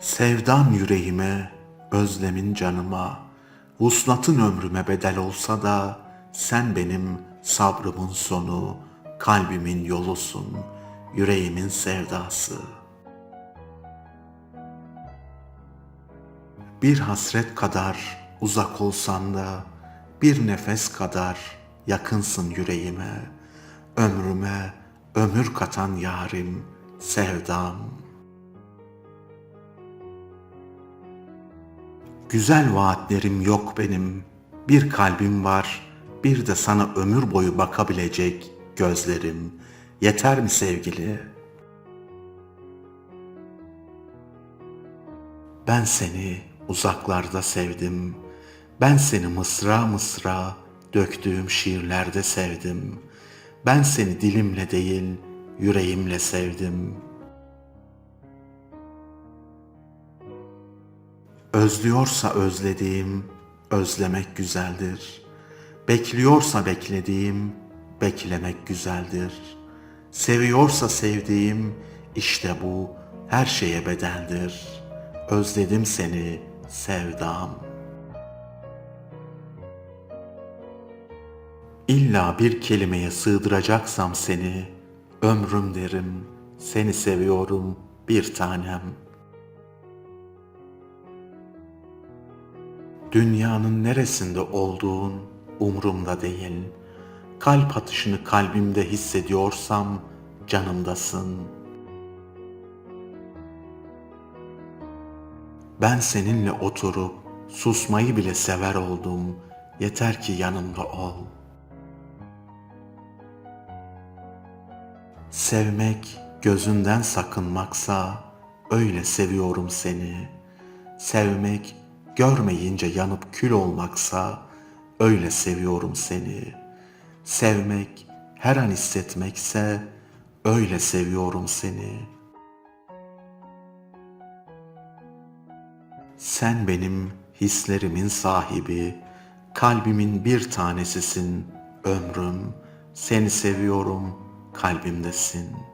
Sevdan yüreğime, özlemin canıma, vuslatın ömrüme bedel olsa da sen benim sabrımın sonu, kalbimin yolusun, yüreğimin sevdası. Bir hasret kadar uzak olsan da bir nefes kadar yakınsın yüreğime, ömrüme ömür katan yarim, sevdam. Güzel vaatlerim yok benim, bir kalbim var, bir de sana ömür boyu bakabilecek gözlerim. Yeter mi sevgili? Ben seni uzaklarda sevdim. Ben seni mısra mısra döktüğüm şiirlerde sevdim. Ben seni dilimle değil, yüreğimle sevdim. Özlüyorsa özlediğim, özlemek güzeldir. Bekliyorsa beklediğim, beklemek güzeldir. Seviyorsa sevdiğim, işte bu her şeye bedeldir. Özledim seni, sevdam. İlla bir kelimeye sığdıracaksam seni, ömrüm derim, seni seviyorum bir tanem. Dünyanın neresinde olduğun umrumda değil. Kalp atışını kalbimde hissediyorsam canımdasın. Ben seninle oturup susmayı bile sever oldum. Yeter ki yanımda ol. Sevmek gözünden sakınmaksa öyle seviyorum seni. Sevmek görmeyince yanıp kül olmaksa öyle seviyorum seni. Sevmek her an hissetmekse öyle seviyorum seni. Sen benim hislerimin sahibi, kalbimin bir tanesisin, ömrüm. Seni seviyorum, kalbimdesin.''